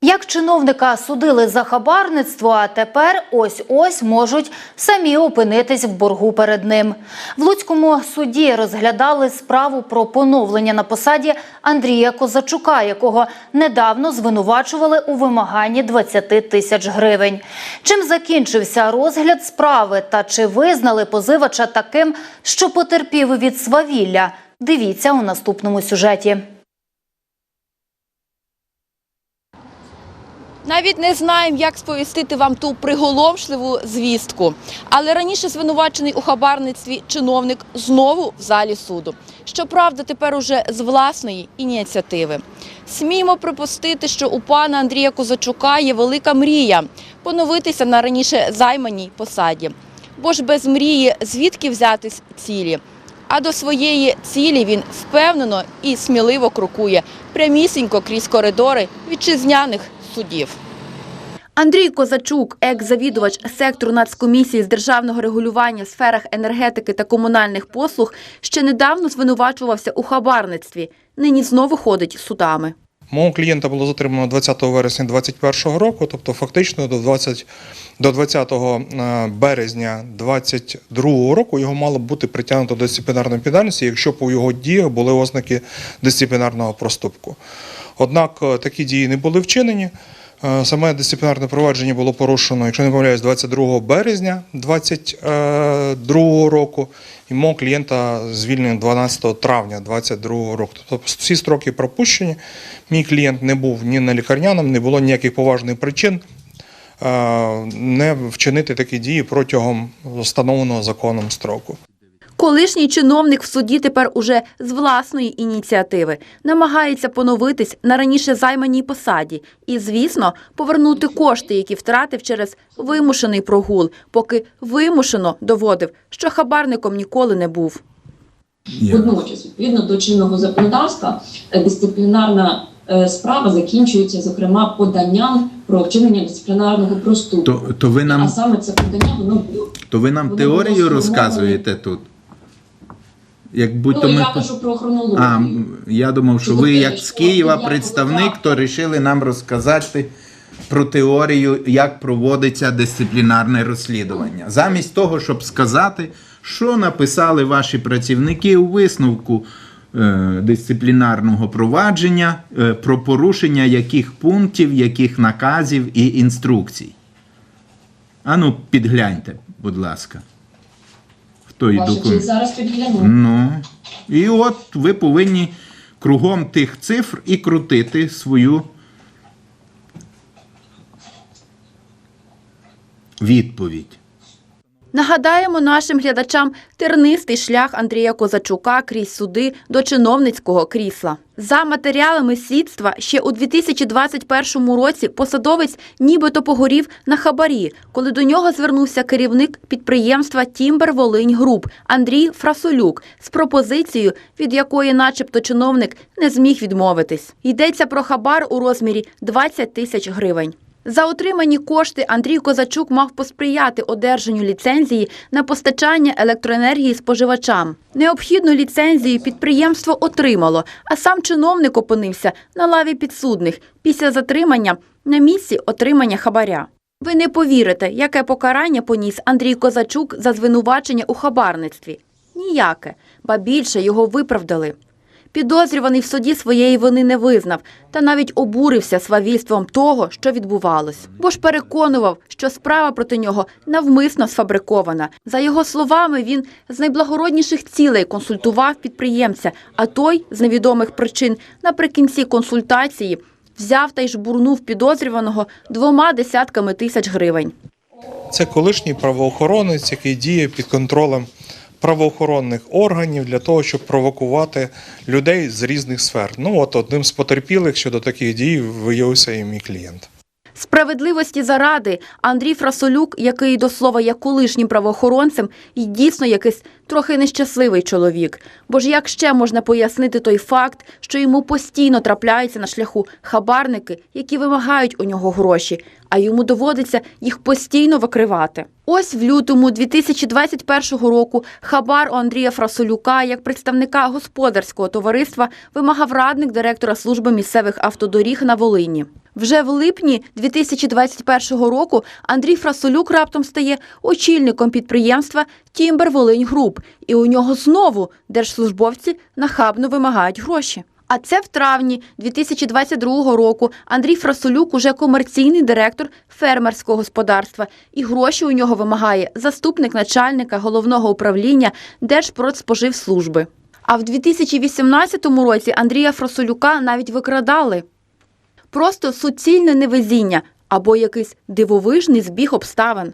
Як чиновника судили за хабарництво, а тепер ось-ось можуть самі опинитись в боргу перед ним. В Луцькому суді розглядали справу про поновлення на посаді Андрія Козачука, якого недавно звинувачували у вимаганні 20 тисяч гривень. Чим закінчився розгляд справи та чи визнали позивача таким, що потерпів від свавілля? Дивіться у наступному сюжеті. Навіть не знаємо, як сповістити вам ту приголомшливу звістку. Але раніше звинувачений у хабарництві чиновник знову в залі суду. Щоправда, тепер уже з власної ініціативи. Сміємо припустити, що у пана Андрія Козачука є велика мрія поновитися на раніше займаній посаді. Бо ж без мрії звідки взятись цілі? А до своєї цілі він впевнено і сміливо крокує прямісінько крізь коридори вітчизняних судів. Андрій Козачук, екс-завідувач сектору Нацкомісії з державного регулювання в сферах енергетики та комунальних послуг, ще недавно звинувачувався у хабарництві. Нині знову ходить судами. Мого клієнта було затримано 20 вересня 2021 року, тобто фактично до 20, до 20 е, березня 2022 року його мало б бути притягнуто до дисциплінарної відповідальності, якщо по його діях були ознаки дисциплінарного проступку. Однак е, такі дії не були вчинені. Е, Саме дисциплінарне провадження було порушено, якщо не помиляюсь, 22 березня 2022 року, і мого клієнта звільнено 12 травня 2022 року. Тобто всі строки пропущені. Мій клієнт не був ні на лікарняному, не було ніяких поважних причин е, не вчинити такі дії протягом встановленого законом строку. Колишній чиновник в суді тепер уже з власної ініціативи намагається поновитись на раніше займаній посаді і, звісно, повернути кошти, які втратив через вимушений прогул, поки вимушено доводив, що хабарником ніколи не був. Водночас, відповідно до чинного законодавства, е, дисциплінарна е, справа закінчується, зокрема, поданням про вчинення дисциплінарного проступку. То, то ви А нам, саме це подання воно то ви нам воно теорію розказуєте тут? Як будь-то Ну, ми... я кажу про хронологію. А, я думав, що ви як з Києва представник, то вирішили нам розказати про теорію, як проводиться дисциплінарне розслідування. Замість того, щоб сказати, що написали ваші працівники у висновку е, дисциплінарного провадження, е, про порушення яких пунктів, яких наказів і інструкцій. Ану, підгляньте, будь ласка. Той Ваша документ. честь, зараз підгляну. Ну, і от ви повинні кругом тих цифр і крутити свою відповідь. Нагадаємо нашим глядачам тернистий шлях Андрія Козачука крізь суди до чиновницького крісла. За матеріалами слідства, ще у 2021 році посадовець нібито погорів на хабарі, коли до нього звернувся керівник підприємства Тімбер Волинь Груп Андрій Фрасолюк з пропозицією, від якої, начебто, чиновник не зміг відмовитись. Йдеться про хабар у розмірі 20 тисяч гривень. За отримані кошти Андрій Козачук мав посприяти одержанню ліцензії на постачання електроенергії споживачам. Необхідну ліцензію підприємство отримало, а сам чиновник опинився на лаві підсудних після затримання на місці отримання хабаря. Ви не повірите, яке покарання поніс Андрій Козачук за звинувачення у хабарництві. Ніяке, ба більше його виправдали. Підозрюваний в суді своєї вини не визнав та навіть обурився свавільством того, що відбувалось. Бо ж переконував, що справа проти нього навмисно сфабрикована. За його словами, він з найблагородніших цілей консультував підприємця, а той з невідомих причин наприкінці консультації взяв та й жбурнув підозрюваного двома десятками тисяч гривень. Це колишній правоохоронець, який діє під контролем правоохоронних органів для того, щоб провокувати людей з різних сфер. Ну от одним з потерпілих щодо таких дій виявився і мій клієнт. Справедливості заради Андрій Фрасолюк, який до слова є колишнім правоохоронцем, і дійсно якийсь трохи нещасливий чоловік. Бо ж як ще можна пояснити той факт, що йому постійно трапляються на шляху хабарники, які вимагають у нього гроші, а йому доводиться їх постійно викривати. Ось в лютому 2021 року хабар у Андрія Фрасолюка як представника господарського товариства вимагав радник директора служби місцевих автодоріг на Волині. Вже в липні 2021 року Андрій Фрасолюк раптом стає очільником підприємства Тімбер Волинь Груп, і у нього знову держслужбовці нахабно вимагають гроші. А це в травні 2022 року Андрій Фрасолюк уже комерційний директор фермерського господарства, і гроші у нього вимагає заступник начальника головного управління Держпродспоживслужби. А в 2018 році Андрія Фрасолюка навіть викрадали. Просто суцільне невезіння або якийсь дивовижний збіг обставин.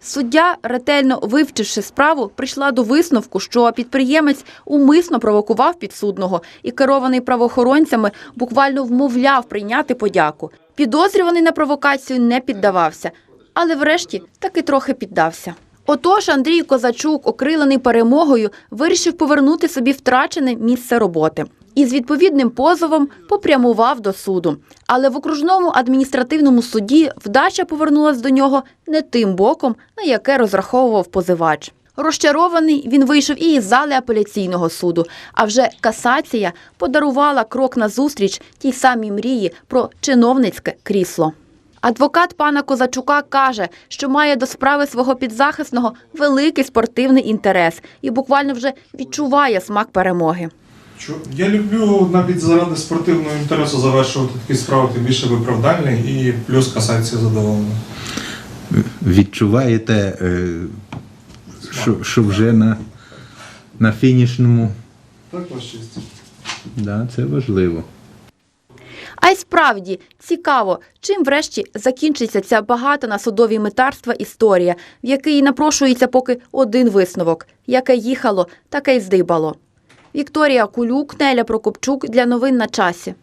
Суддя, ретельно вивчивши справу, прийшла до висновку, що підприємець умисно провокував підсудного і керований правоохоронцями буквально вмовляв прийняти подяку. Підозрюваний на провокацію не піддавався, але врешті таки трохи піддався. Отож, Андрій Козачук, окрилений перемогою, вирішив повернути собі втрачене місце роботи. І з відповідним позовом попрямував до суду. Але в окружному адміністративному суді вдача повернулась до нього не тим боком, на яке розраховував позивач. Розчарований він вийшов і із зали апеляційного суду. А вже касація подарувала крок назустріч тій самій мрії про чиновницьке крісло. Адвокат пана Козачука каже, що має до справи свого підзахисного великий спортивний інтерес і буквально вже відчуває смак перемоги. Що я люблю навіть заради спортивного інтересу завершувати такі справи, тим більше виправдальний і плюс касація задоволена. Відчуваєте, е, що, що вже на, на фінішному. Так, ваш. Да, це важливо. А й справді цікаво, чим врешті закінчиться ця багата на судові метарства історія, в якій напрошується поки один висновок: яке їхало, таке й здибало. Вікторія Кулюк, Неля Прокопчук для новин на часі.